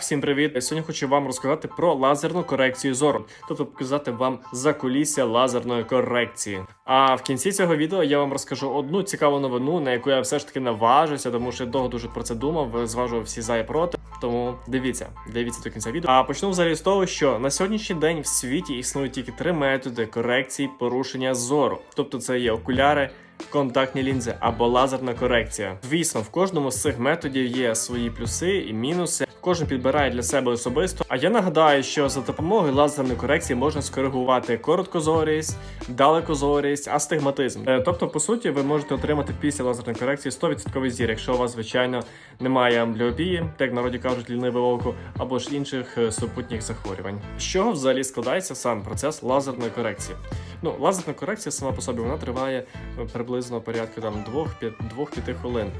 Всім привіт! Сьогодні хочу вам розказати про лазерну корекцію зору, тобто показати вам закулісся лазерної корекції. А в кінці цього відео я вам розкажу одну цікаву новину, на яку я все ж таки наважуся, тому що я довго дуже про це думав, зважував всі за і проти. Тому дивіться, дивіться до кінця відео. А почну взагалі з того, що на сьогоднішній день в світі існують тільки три методи корекції порушення зору, тобто це є окуляри. Контактні лінзи або лазерна корекція. Звісно, в кожному з цих методів є свої плюси і мінуси. Кожен підбирає для себе особисто. А я нагадаю, що за допомогою лазерної корекції можна скоригувати короткозорість, далекозорість, астигматизм. Е, Тобто, по суті, ви можете отримати після лазерної корекції 100% зір, якщо у вас, звичайно, немає амбліопії, так народі кажуть, ліниве око, або ж інших е, супутніх захворювань. З чого взагалі складається сам процес лазерної корекції? Ну, лазерна корекція сама по собі вона триває е, приблизно порядку там 2-5 хвилин.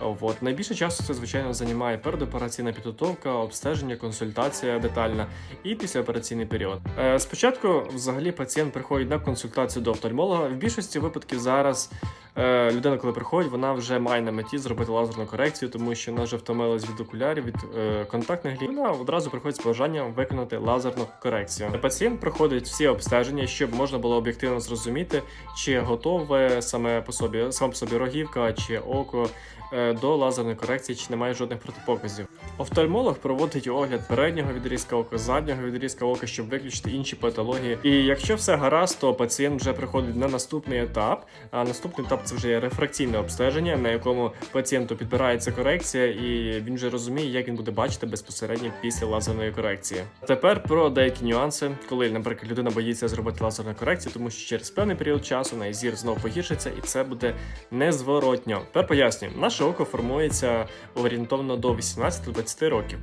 От найбільше часу це звичайно займає передопераційна підготовка, обстеження, консультація детальна і післяопераційний період. Е, спочатку, взагалі, пацієнт приходить на консультацію до офтальмолога. В більшості випадків зараз людина, коли приходить, вона вже має на меті зробити лазерну корекцію, тому що вона вже втомилась від окулярів, від е, контактних лінз. Вона одразу приходить з бажанням виконати лазерну корекцію. Пацієнт проходить всі обстеження, щоб можна було об'єктивно зрозуміти, чи готове саме по собі, сам по собі рогівка чи око е, до лазерної корекції, чи немає жодних протипоказів. Офтальмолог проводить огляд переднього відрізка ока, заднього відрізка ока, щоб виключити інші патології. І якщо все гаразд, то пацієнт вже приходить на наступний етап. А наступний етап це вже є рефракційне обстеження, на якому пацієнту підбирається корекція, і він вже розуміє, як він буде бачити безпосередньо після лазерної корекції. Тепер про деякі нюанси, коли, наприклад, людина боїться зробити лазерну корекцію, тому що через певний період часу на зір знову погіршиться, і це буде незворотньо. Тепер пояснюю, наше око формується орієнтовно до 18-20 років.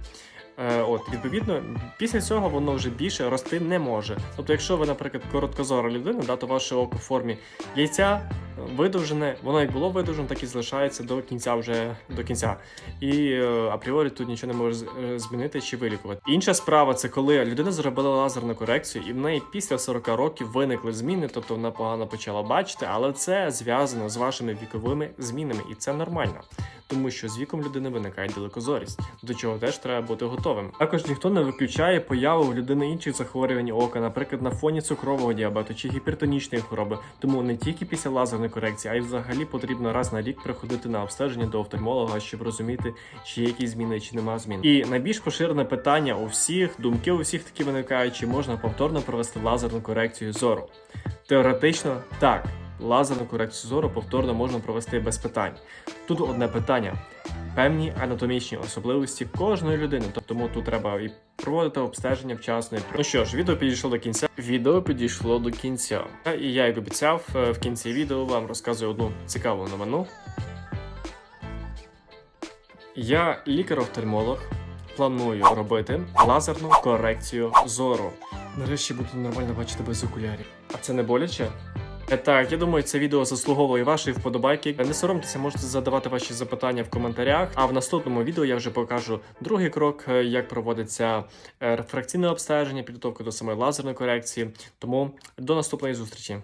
Е, От, відповідно, після цього воно вже більше рости не може. Тобто, якщо ви, наприклад, короткозора людина, да, то ваше око в формі яйця е, видовжене, воно як було видовжене, так і залишається до кінця вже до кінця. І е, апріорі тут нічого не може змінити чи вилікувати. Інша справа це коли людина зробила лазерну корекцію, і в неї після 40 років виникли зміни, тобто вона погано почала бачити, але це зв'язано з вашими віковими змінами, і це нормально. Тому що з віком людини виникає далекозорість, до чого теж треба бути готовим. Також ніхто не виключає появу в людини інших захворювань ока, наприклад, на фоні цукрового діабету чи гіпертонічної хвороби. Тому не тільки після лазерної корекції, а й взагалі потрібно раз на рік приходити на обстеження до офтальмолога, щоб розуміти, чи є якісь зміни, чи нема змін. І найбільш поширене питання у всіх, думки у всіх такі виникають, чи можна повторно провести лазерну корекцію зору. Теоретично так. Лазерну корекцію зору повторно можна провести без питань. Тут одне питання: певні анатомічні особливості кожної людини, тому тут треба і проводити обстеження вчасно. Ну що ж, відео підійшло до кінця. Відео підійшло до кінця. І я, як обіцяв, е, в кінці відео вам розказую одну цікаву новину. Я лікар-офтальмолог. Планую робити лазерну корекцію зору. Нарешті буду нормально бачити без окулярів. А це не боляче? Е, Так, я думаю, це відео заслуговує вашої вподобайки. Не соромтеся, можете задавати ваші запитання в коментарях. А в наступному відео я вже покажу другий крок, е, як проводиться е, рефракційне обстеження, підготовка до самої лазерної корекції. Тому до наступної зустрічі.